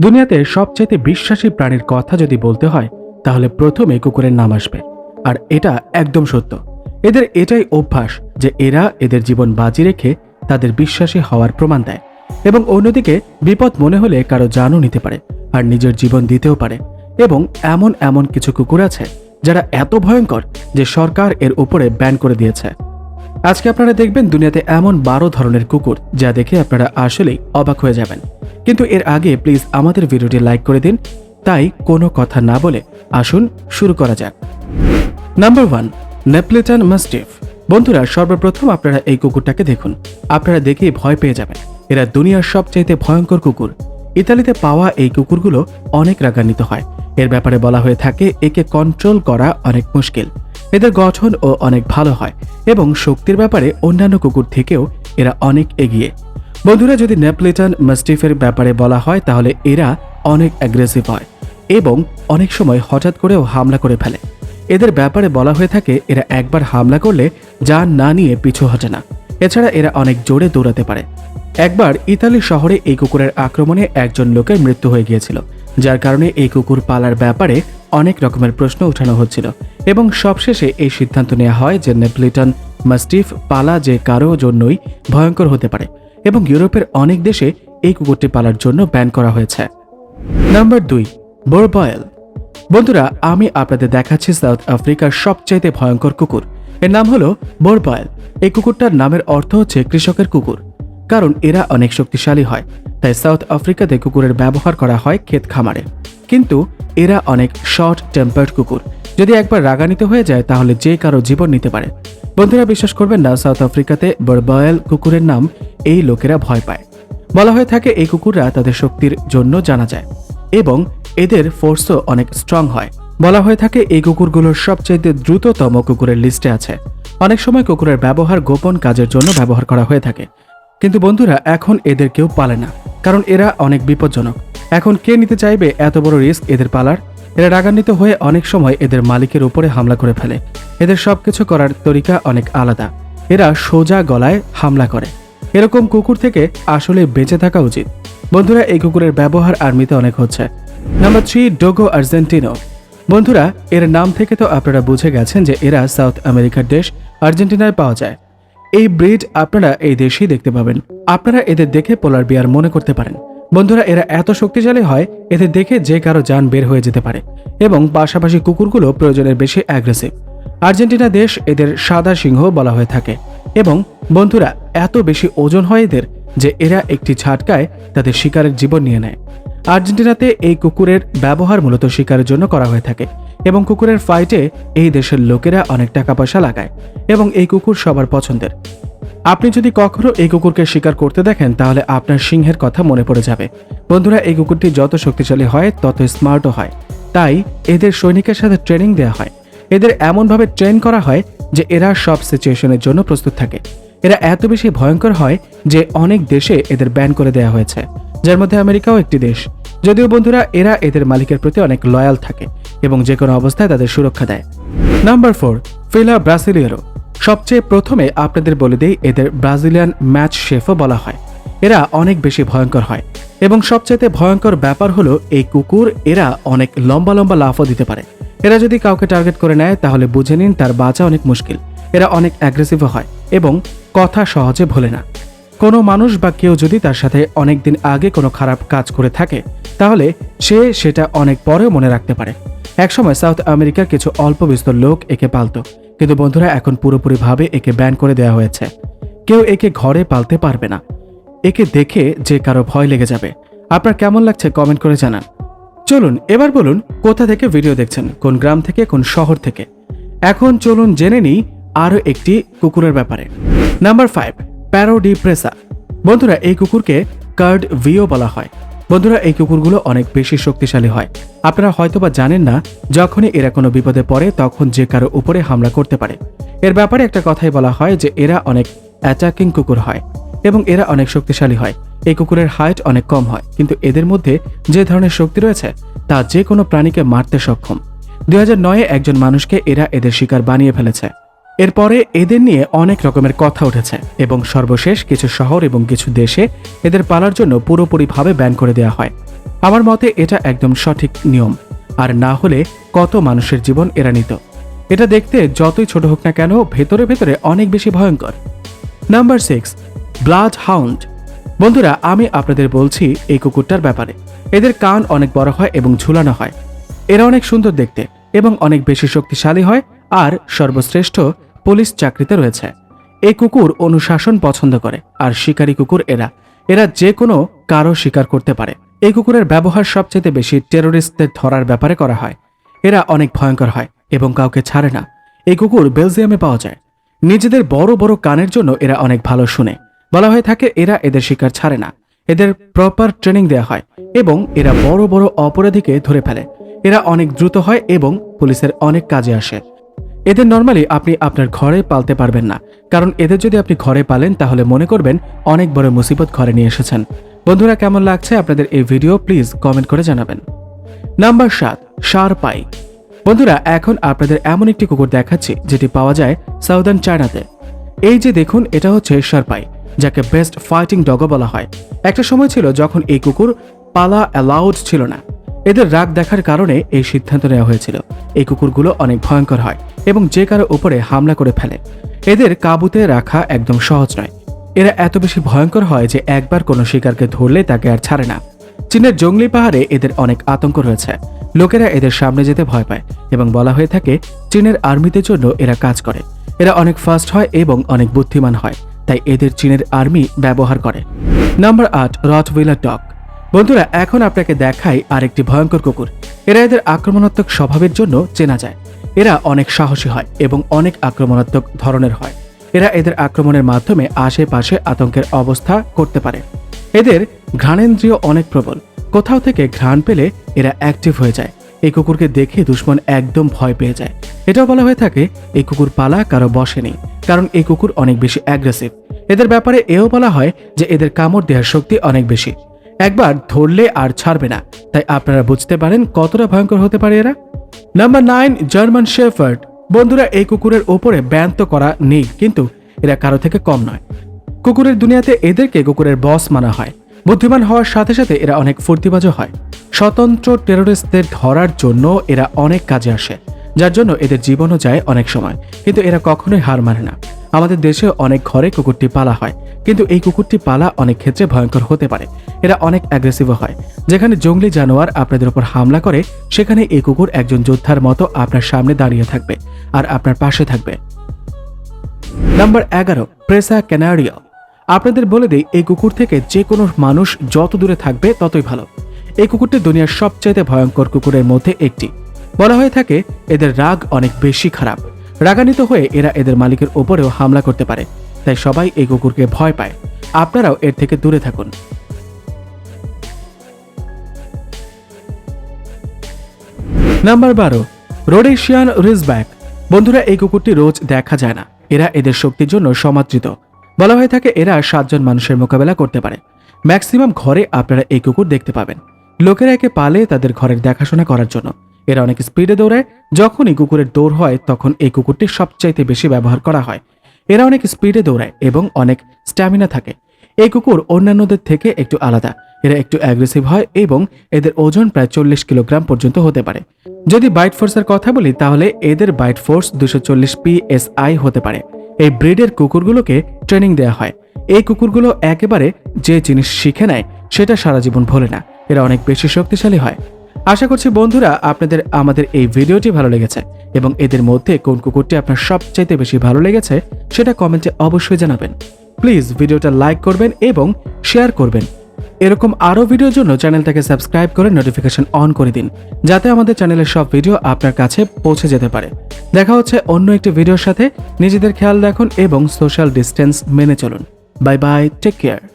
দুনিয়াতে সবচাইতে বিশ্বাসী প্রাণীর কথা যদি বলতে হয়, তাহলে প্রথমে কুকুরের নাম আসবে। আর এটা একদম সত্য। এদের এটাই অভ্যাস যে এরা এদের জীবন বাজি রেখে তাদের বিশ্বাসী হওয়ার প্রমাণ দেয় এবং অন্যদিকে বিপদ মনে হলে কারও জানও নিতে পারে আর নিজের জীবন দিতেও পারে। এবং এমন এমন কিছু কুকুর আছে যারা এত ভয়ঙ্কর যে সরকার এর উপরে ব্যান করে দিয়েছে। আজকে আপনারা দেখবেন দুনিয়াতে এমন বারো ধরনের কুকুর যা দেখে আপনারা আসলেই অবাক হয়ে যাবেন। কিন্তু এর আগে প্লিজ আমাদের ভিডিওটি লাইক করে দিন, তাই কোনো কথা না বলে আসুন শুরু করা যাক। নাম্বার ওয়ান নেপলেটন মাস্টিফ বন্ধুরা, সর্বপ্রথম আপনারা এই কুকুরটাকে দেখুন। আপনারা দেখেই ভয় পেয়ে যাবেন। এরা দুনিয়ার সবচাইতে ভয়ঙ্কর কুকুর। ইতালিতে পাওয়া এই কুকুরগুলো অনেক রাগান্বিত হয়। এর ব্যাপারে বলা হয়ে থাকে, একে কন্ট্রোল করা অনেক মুশকিল। এদের গঠন ও অনেক ভালো হয় এবং শক্তির ব্যাপারে অন্যান্য কুকুর থেকেও এরা অনেক এগিয়ে। বন্ধুরা, যদি নেপলেটন মাস্টিফের ব্যাপারে বলা হয়, তাহলে এরা অনেক অ্যাগ্রেসিভ হয় এবং অনেক সময় হঠাৎ করেও হামলা করে ফেলে। এদের ব্যাপারে বলা হয়ে থাকে, এরা একবার হামলা করলে যান না নিয়ে পিছু হটে না। এছাড়া এরা অনেক জোরে দৌড়াতে পারে। একবার ইতালি শহরে এই কুকুরের আক্রমণে একজন লোকের মৃত্যু হয়ে গিয়েছিল। যার কারণে এই কুকুর পালার ব্যাপারে অনেক রকমের প্রশ্ন উঠানো হচ্ছিল এবং সবশেষে এই সিদ্ধান্ত নেওয়া হয় যে নেপলিটন মাস্টিফ পালা যে কারও জন্যই ভয়ঙ্কর হতে পারে এবং ইউরোপের অনেক দেশে এই কুকুরটি পালার জন্য ব্যান করা হয়েছে। নাম্বার দুই, বোরবয়েল। বন্ধুরা, আমি আপনাদের দেখাচ্ছি সাউথ আফ্রিকার সবচাইতে ভয়ঙ্কর কুকুর। এর নাম হলো বোরবয়েল। এই কুকুরটার নামের অর্থ হচ্ছে কৃষকের কুকুর, কারণ এরা অনেক শক্তিশালী হয়। তাই সাউথ আফ্রিকাতে কুকুরের ব্যবহার করা হয় ক্ষেত খামারে। কিন্তু এরা অনেক শর্ট টেম্পার্ড কুকুর। যদি একবার রাগান্বিত হয়ে যায়, তাহলে যে কারও জীবন নিতে পারে। বন্ধুরা, বিশ্বাস করবেন না, সাউথ আফ্রিকাতে বরবয়েল কুকুরের নাম এই লোকেরা ভয় পায়। বলা হয়ে থাকে, এই কুকুররা তাদের শক্তির জন্য জানা যায় এবং এদের ফোর্সও অনেক স্ট্রং হয়। বলা হয়ে থাকে, এই কুকুরগুলোর সবচেয়ে দ্রুততম কুকুরের লিস্টে আছে। অনেক সময় কুকুরের ব্যবহার গোপন কাজের জন্য ব্যবহার করা হয়ে থাকে। কিন্তু বন্ধুরা, এখন এদের কেউ পালে না, কারণ এরা অনেক বিপজ্জনক। এখন কে নিতে চাইবে এত বড় রিস্ক এদের পালার? এরা রাগান্বিত হয়ে অনেক সময় এদের মালিকের উপরে হামলা করে ফেলে। এদের সবকিছু করার তরিকা অনেক আলাদা। এরা সোজা গলায় হামলা করে। এরকম কুকুর থেকে আসলে বেঁচে থাকা উচিত। বন্ধুরা, এই কুকুরের ব্যবহার আর্মিতে অনেক হচ্ছে। Number three, Dogo Argentino. বন্ধুরা, এর নাম থেকে তো আপনারা বুঝে গেছেন যে এরা সাউথ আমেরিকার দেশ, আর্জেন্টিনায় পাওয়া যায়। এই ব্রিড আপনারা এই দেশেই দেখতে পাবেন। আপনারা এদের দেখে পোলার বিয়ার মনে করতে পারেন। বন্ধুরা, এরা এত শক্তিশালী হয়, এদের দেখে যে কারও যান বের হয়ে যেতে পারে এবং পাশাপাশি কুকুরগুলো প্রয়োজনের বেশি অ্যাগ্রেসিভ আর্জেন্টিনা দেশ এদের সাদা সিংহ বলা হয়ে থাকে এবং বন্ধুরা, এত বেশি ওজন হয় এদের যে এরা একটি ছাটকায় তাদের শিকারের জীবন নিয়ে নেয়। আর্জেন্টিনাতে এই কুকুরের ব্যবহার মূলত শিকারের জন্য করা হয়ে থাকে। এবং কুকুরের ফাইটে এই দেশের লোকেরা অনেক টাকা পয়সা লাগায় এবং এই কুকুর সবার পছন্দের। আপনি যদি কখনো এই কুকুরকে শিকার করতে দেখেন, তাহলে আপনার সিংহের কথা মনে পড়ে যাবে। বন্ধুরা, এই কুকুরটি যত শক্তিশালী হয়, তত স্মার্টও হয়। তাই এদের সৈনিকের সাথে ট্রেনিং দেওয়া হয়। এদের এমনভাবে ট্রেন করা হয় যে এরা সব সিচুয়েশনের জন্য প্রস্তুত থাকে। এরা এত বেশি ভয়ঙ্কর হয় যে অনেক দেশে এদের ব্যান করে দেওয়া হয়েছে। যার মধ্যে আমেরিকাও একটি দেশ। যদিও বন্ধুরা, এরা এদের মালিকের প্রতি অনেক লয়াল থাকে। এবং যে কোনো অবস্থায় তাদের সুরক্ষা দেয়। নাম্বার ফোর ফিলা ব্রাসিলিয়ারো সবচেয়ে প্রথমে আপনাদের বলে দেই, এদের ব্রাজিলিয়ান ম্যাচ শেফও বলা হয়। এরা অনেক বেশি ভয়ঙ্কর হয় এবং সবচেয়ে ভয়ঙ্কর ব্যাপার হলো, এই কুকুর এরা অনেক লম্বা লম্বা লাফও দিতে পারে। এরা যদি কাউকে টার্গেট করে নেয়, তাহলে বুঝে নিন তার বাঁচা অনেক মুশকিল। এরা অনেক অ্যাগ্রেসিভও হয় এবং কথা সহজে ভোলে না। কোনো মানুষ বা কেউ যদি তার সাথে অনেক দিন আগে কোনো খারাপ কাজ করে থাকে, তাহলে সে সেটা অনেক পরেও মনে রাখতে পারে। একসময় সাউথ আমেরিকার কিছু অল্প বিস্তর লোক একে পালতো, কিন্তু বন্ধুরা এখন পুরোপুরিভাবে একে ব্যান করে দেওয়া হয়েছে। কেউ একে ঘরে পালতে পারবে না। একে দেখে যে কারও ভয় লেগে যাবে। আপনার কেমন লাগছে কমেন্ট করে জানান। চলুন, এবার বলুন, কোথা থেকে ভিডিও দেখছেন? কোন গ্রাম থেকে, কোন শহর থেকে? এখন চলুন জেনে নিই আরও একটি কুকুরের ব্যাপারে। নাম্বার ফাইভ প্যারোডি প্রেসা বন্ধুরা, এই কুকুরকে কার্ড ভিও বলা হয়। বন্ধুরা, এই কুকুরগুলো অনেক বেশি শক্তিশালী হয়। আপনারা হয়তোবা জানেন না, যখনই এরা কোনো বিপদে পড়ে, তখন যে কারও উপরে হামলা করতে পারে। এর ব্যাপারে একটা কথাই বলা হয় যে, এরা অনেক অ্যাটাকিং কুকুর হয় এবং এরা অনেক শক্তিশালী হয়। এই কুকুরের হাইট অনেক কম হয়, কিন্তু এদের মধ্যে যে ধরনের শক্তি রয়েছে, তা যে কোনো প্রাণীকে মারতে সক্ষম। দুই হাজার নয়ে একজন মানুষকে এরা এদের শিকার বানিয়ে ফেলেছে। এরপরে এদের নিয়ে অনেক রকমের কথা উঠেছে এবং সর্বশেষ কিছু শহর এবং কিছু দেশে এদের পালার জন্য পুরোপুরিভাবে ব্যান করে দেওয়া হয়। আমার মতে এটা একদম সঠিক নিয়ম, আর না হলে কত মানুষের জীবন এরা নিত এটা দেখতে যতই ছোট হোক না কেন, ভেতরে ভেতরে অনেক বেশি ভয়ঙ্কর। নাম্বার সিক্স ব্লাড হাউন্ড বন্ধুরা, আমি আপনাদের বলছি এই কুকুরটার ব্যাপারে। এদের কান অনেক বড় হয় এবং ঝুলানো হয়। এরা অনেক সুন্দর দেখতে এবং অনেক বেশি শক্তিশালী হয় আর সর্বশ্রেষ্ঠ পুলিশ চাকরিতে রয়েছে। এই কুকুর অনুশাসন পছন্দ করে, আর শিকারী কুকুর এরা। এরা যে কোনো কারও শিকার করতে পারে। এই কুকুরের ব্যবহার সবচেয়ে বেশি টেরোরিস্টদের ধরার ব্যাপারে করা হয়। এরা অনেক ভয়ঙ্কর হয় এবং কাউকে ছাড়ে না। এই কুকুর বেলজিয়ামে পাওয়া যায়। নিজেদের বড় বড় কানের জন্য এরা অনেক ভালো শুনে। বলা হয়ে থাকে এরা এদের শিকার ছাড়ে না। এদের প্রপার ট্রেনিং দেওয়া হয় এবং এরা বড় বড় অপরাধীকে ধরে ফেলে। এরা অনেক দ্রুত হয় এবং পুলিশের অনেক কাজে আসে। এদের নর্মালি আপনি আপনার ঘরে পালতে পারবেন না। কারণ এদের যদি আপনি ঘরে পালেন, তাহলে মনে করবেন অনেক বড় মুসিবত ঘরে নিয়ে এসেছেন। বন্ধুরা, কেমন লাগছে আপনাদের এই ভিডিও প্লিজ কমেন্ট করে জানাবেন। নাম্বার সাত সার পাই বন্ধুরা, এখন আপনাদের এমন একটি কুকুর দেখাচ্ছি, যেটি পাওয়া যায় সাউদার্ন চায়নাতে এই যে দেখুন, এটা হচ্ছে শারপাই যাকে বেস্ট ফাইটিং ডগও বলা হয়। একটা সময় ছিল যখন এই কুকুর পালা অ্যালাউড ছিল না। এদের রাগ দেখার কারণে এই সিদ্ধান্ত নেওয়া হয়েছিল। এই কুকুরগুলো অনেক ভয়ঙ্কর হয় এবং যে কারও উপরে হামলা করে ফেলে। এদের কাবুতে রাখা একদম সহজ নয়। এরা এত বেশি ভয়ঙ্কর হয় যে একবার কোনো শিকারকে ধরলে তাকে আর ছাড়ে না। চীনের জঙ্গলি পাহাড়ে এদের অনেক আতঙ্ক রয়েছে। লোকেরা এদের সামনে যেতে ভয় পায় এবং বলা হয়ে থাকে, চীনের আর্মিদের জন্য এরা কাজ করে। এরা অনেক ফাস্ট হয় এবং অনেক বুদ্ধিমান হয়, তাই এদের চীনের আর্মি ব্যবহার করে। নাম্বার আট রট হুইলার ডগ। বন্ধুরা, এখন আপনাকে দেখাই আরেকটি ভয়ঙ্কর কুকুর। এরা এদের আক্রমণাত্মক স্বভাবের জন্য চেনা যায়। এরা অনেক সাহসী হয় এবং অনেক আক্রমণাত্মক ধরনের হয়। এরা এদের আক্রমণের মাধ্যমে আশেপাশে আতঙ্কের অবস্থা করতে পারে। এদের ঘ্রাণেন্দ্রিয় অনেক প্রবল। কোথাও থেকে ঘ্রাণ পেলে এরা অ্যাক্টিভ হয়ে যায়। এই কুকুরকে দেখে দুশ্মন একদম ভয় পেয়ে যায়। এটাও বলা হয়ে থাকে, এই কুকুর পালা কারও বসে নেই, কারণ এই কুকুর অনেক বেশি অ্যাগ্রেসিভ এদের ব্যাপারে এও বলা হয় যে এদের কামড় দেওয়ার শক্তি অনেক বেশি। একবার ধরলে আর ছাড়বে না। তাই আপনারা বুঝতে পারেন কতটা ভয়ঙ্কর হতে পারে এরা। নাম্বার নাইন জার্মান শেফার্ড বন্ধুরা, এই কুকুরের ওপরে ব্যান তো করা নেই, কিন্তু এরা কারও থেকে কম নয়। কুকুরের দুনিয়াতে এদেরকে কুকুরের বস মানা হয়। বুদ্ধিমান হওয়ার সাথে সাথে এরা অনেক ফুর্তিবাজও হয়। স্বতন্ত্র টেরোরিস্টদের ধরার জন্য এরা অনেক কাজে আসে, যার জন্য এদের জীবনও যায় অনেক সময়, কিন্তু এরা কখনোই হার মানে না। আমাদের দেশে অনেক ঘরে কুকুরটি পালা হয়। কিন্তু এই কুকুরটি পালা অনেক ক্ষেত্রে ভয়ঙ্কর হতে পারে। এরা অনেক অ্যাগ্রেসিভও হয়। যেখানে জঙ্গলি জানোয়ার আপনাদের উপর হামলা করে, সেখানে এই কুকুর একজন যোদ্ধার মতো আপনার সামনে দাঁড়িয়ে থাকবে আর আপনার পাশে থাকবে। নাম্বার এগারো, প্রেসা ক্যানারিও। আপনাদের বলে দেই, এই কুকুর থেকে যে কোনো মানুষ যত দূরে থাকবে ততই ভালো। এই কুকুরটি দুনিয়ার সবচাইতে ভয়ঙ্কর কুকুরের মধ্যে একটি। বলা হয়ে থাকে, এদের রাগ অনেক বেশি খারাপ। রাগান্বিত হয়ে এরা এদের মালিকের ওপরেও হামলা করতে পারে। তাই সবাই এই কুকুরকে ভয় পায়। আপনারাও এর থেকে দূরে থাকুন। নাম্বার বারো, রোডেশিয়ান রিজব্যাক। বন্ধুরা, এই কুকুরটি রোজ দেখা যায় না। এরা এদের শক্তির জন্য সমাদৃত। বলা হয়ে থাকে এরা সাতজন মানুষের মোকাবেলা করতে পারে। ম্যাক্সিমাম ঘরে আপনারা এই কুকুর দেখতে পাবেন। লোকেরা একে পালে তাদের ঘরের দেখাশোনা করার জন্য। এরা অনেক স্পিডে দৌড়ায়। যখনই কুকুরের দৌড় হয়, তখন এই কুকুরটি সবচাইতে বেশি ব্যবহার করা হয়। এরা অনেক স্পিডে দৌড়ায় এবং অনেক স্ট্যামিনা থাকে। এই কুকুর অন্যান্যদের থেকে একটু আলাদা। এরা একটু অ্যাগ্রেসিভ হয় এবং এদের ওজন প্রায় চল্লিশ কিলোগ্রাম পর্যন্ত হতে পারে। যদি বাইট ফোর্সের কথা বলি, তাহলে এদের বাইট ফোর্স দুশো চল্লিশ পিএসআই হতে পারে। এই ব্রিডের কুকুরগুলোকে ট্রেনিং দেওয়া হয়। এই কুকুরগুলো একেবারে যে জিনিস শিখে নেয়, সেটা সারা জীবন ভোলে না। এরা অনেক বেশি শক্তিশালী হয়। আশা করছি বন্ধুরা আপনাদের, আমাদের এই ভিডিওটি ভালো লেগেছে এবং এদের মধ্যে কোন কুকুরটি আপনার সবচাইতে বেশি ভালো লেগেছে সেটা কমেন্টে অবশ্যই জানাবেন। প্লিজ ভিডিওটা লাইক করবেন এবং শেয়ার করবেন। এরকম আরও ভিডিওর জন্য চ্যানেলটাকে সাবস্ক্রাইব করে নোটিফিকেশন অন করে দিন, যাতে আমাদের চ্যানেলের সব ভিডিও আপনার কাছে পৌঁছে যেতে পারে। দেখা হচ্ছে অন্য একটি ভিডিওর সাথে। নিজেদের খেয়াল রাখুন এবং সোশ্যাল ডিস্টেন্স মেনে চলুন। Bye bye, take care.